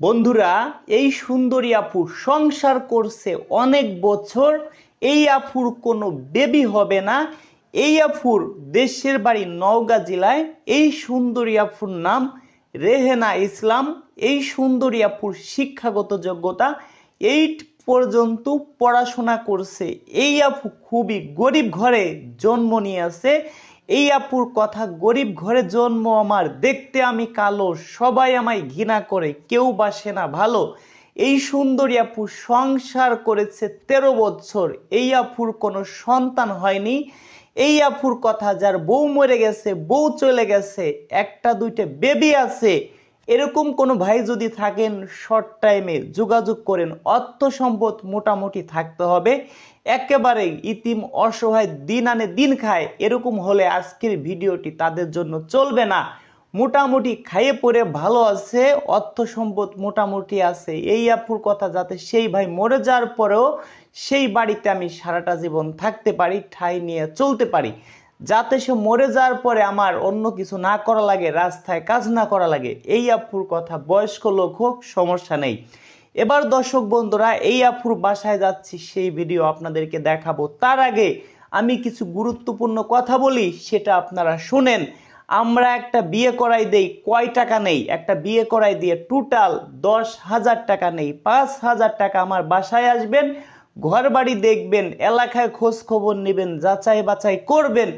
বন্ধুরা, এই সুন্দরী আপু সংসার করছে অনেক বছর, এই আফুর কোনো বেবি হবে না। এই আফুর দেশের বাড়ি নওগাঁ জেলায় এই সুন্দরী আফুর নাম রেহেনা ইসলাম। এই সুন্দরী আফুর শিক্ষাগত যোগ্যতা এইট পর্যন্ত পড়াশোনা করছে। এই আপু খুবই গরিব ঘরে জন্ম নিয়েছে এই আপুর কথা, গরিব ঘরে জন্ম আমার, দেখতে আমি কালো, সবাই আমায় ঘৃণা করে, কেউ বাসে না ভালো। এই সুন্দরী আপু সংসার করেছে তেরো বছর, এই আপুর কোনো সন্তান হয়নি। এই আপুর কথা, যার বউ মরে গেছে, বউ চলে গেছে, একটা দুইটা বেবি আছে। এরকম কোনো ভাই যদি থাকেন শর্ট টাইমে যোগাযোগ করেন, অর্থ সম্পদ মোটামুটি থাকতে হবে। একেবারে ইতিম, অসহায়, দিন আনে দিন খায়, এরকম হলে আজকের ভিডিওটি তাদের জন্য চলবে না। মোটামুটি খাইয়ে পরে ভালো আছে, অর্থ সম্পদ মোটামুটি আছে। এই আপুর কথা যাতে সেই ভাই মরে যাওয়ার পরেও সেই বাড়িতে আমি সারাটা জীবন থাকতে পারি, ঠাই নিয়ে চলতে পারি। যাতে সে মরে যাওয়ার পরে আমার অন্য কিছু না করা লাগে, রাস্তায় কাজ না করা লাগে, এই আপুর কথা বয়স্ক লোক হোক, সমস্যা নেই। এবার দর্শক বন্ধুরা, এই আপুর বাসায় যাচ্ছি, সেই ভিডিও আপনাদেরকে দেখাবো। তার আগে আমি কিছু গুরুত্বপূর্ণ কথা বলি, সেটা আপনারা শুনেন। আমরা একটা বিয়ে করাই দেই, কয় টাকা নেই? একটা বিয়ে করাই দিয়ে টোটাল দশ হাজার টাকা নেই। পাঁচ হাজার টাকা আমার বাসায় আসবেন। ঘর বাড়ি দেখবেন, এলাকায় খোঁজ খবর নেবেন, যাচাই বাছাই করবেন,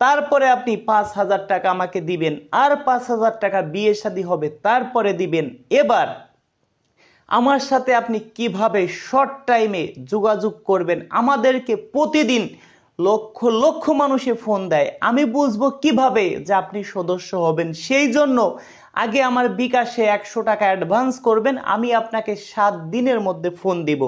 তারপরে আপনি পাঁচ হাজার টাকা আমাকে দিবেন, আর পাঁচ হাজার টাকা বিয়ে শাদী হবে, তারপরে দিবেন। এবার আমার সাথে আপনি কীভাবে শর্ট টাইমে যোগাযোগ করবেন? আমাদেরকে প্রতিদিন লক্ষ লক্ষ মানুষে ফোন দেয়। আমি বুঝব কীভাবে যে আপনি সদস্য হবেন। সেই জন্য আগে আমার বিকাশে একশো টাকা অ্যাডভান্স করবেন, আমি আপনাকে সাত দিনের মধ্যে ফোন দিব।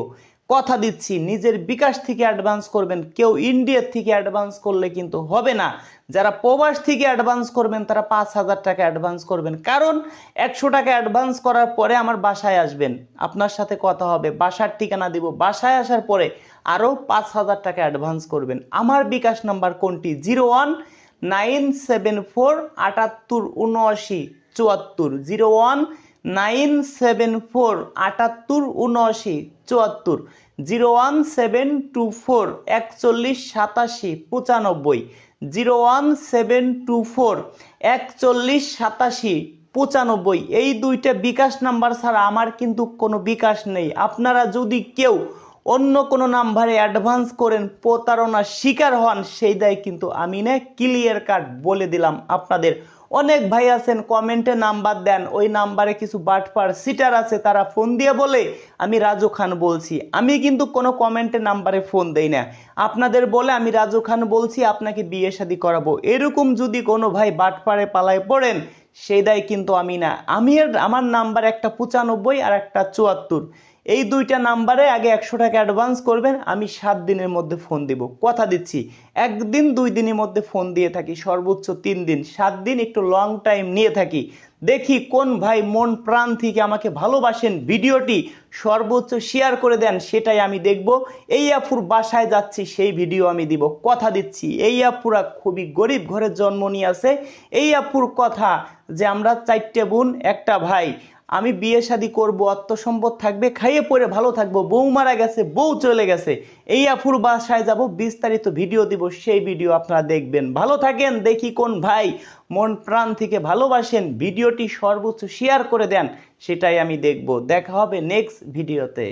কথা দিচ্ছি, নিজের বিকাশ থেকে অ্যাডভান্স করবেন। কেউ ইন্ডিয়ার থেকে অ্যাডভান্স করলে কিন্তু হবে না। যারা প্রবাস থেকে অ্যাডভান্স করবেন, তারা পাঁচ হাজার টাকা অ্যাডভান্স করবেন। কারণ একশো টাকা অ্যাডভান্স করার পরে আমার বাসায় আসবেন। আপনার সাথে কথা হবে, বাসার ঠিকানা দিব। বাসায় আসার পরে আরও পাঁচ হাজার টাকা অ্যাডভান্স করবেন। আমার বিকাশ নাম্বার কোনটি? Zero one nine seven four আটাত্তর উনআশি চুয়াত্তর। Zero one nine seven four, আটাত্তর উনআশি চুয়াত্তর, zero one seven two four, একচল্লিশ, সাতাশি, পঁচানব্বই, zero one seven two four, একচল্লিশ, সাতাশি, পঁচানব্বই। এই দুইটা বিকাশ নাম্বার ছাড়া আমার কিন্তু কোনো বিকাশ নেই। আপনারা যদি কেউ অন্য কোনো নাম্বারে অ্যাডভান্স করেন, প্রতারণার শিকার হন, সেই দায় কিন্তু আমি না, ক্লিয়ার কাট বলে দিলাম আপনাদের। অনেক ভাই আছেন কমেন্টে নাম্বার দেন, ওই নাম্বারে কিছু বাটপার সিটার আছে, তারা ফোন দিয়ে বলে, আমি রাজু খান বলছি। আমি কিন্তু কোনো কমেন্টে নাম্বারে ফোন দেই না। আপনাদের বলে, আমি রাজু খান বলছি, আপনাকে বিয়ে শাদী করাবো। এরকম যদি কোনো ভাই বাটপারে পালায় পড়েন, সেই দায় কিন্তু আমি না। আমি আমার নাম্বার একটা পঁচানব্বই আর একটা চুয়াত্তর। এই দুইটা নাম্বারে আগে একশো টাকা অ্যাডভান্স করবেন, আমি সাত দিনের মধ্যে ফোন দিব। কথা দিচ্ছি, একদিন, দুই দিনের মধ্যে ফোন দিয়ে থাকি, সর্বোচ্চ তিন দিন, সাত দিন একটু লং টাইম নিয়ে থাকি। দেখি কোন ভাই মন প্রাণ থেকে আমাকে ভালোবাসেন, ভিডিওটি সর্বোচ্চ শেয়ার করে দেন, সেটাই আমি দেখব। এই আপুর বাসায় যাচ্ছি, সেই ভিডিও আমি দিব। কথা দিচ্ছি, এই আপুরা খুবই গরিব ঘরে জন্ম নিয়ে আছে। এই আপুর কথা যে আমরা চারটে বোন, একটা ভাই আমি বিয়ে শাদী করব, আত্মসম্পদ থাকবে, খাইয়ে পরে ভালো থাকব, বউ মারা গেছে, বউ চলে গেছে। এই আফুর বাসায় যাব, বিস্তারিত ভিডিও দিব, সেই ভিডিও আপনারা দেখবেন। ভালো থাকেন, দেখি কোন ভাই মন প্রাণ থেকে ভালোবাসেন, ভিডিওটি সর্বোচ্চ শেয়ার করে দেন, সেটাই আমি দেখব। দেখা হবে নেক্সট ভিডিওতে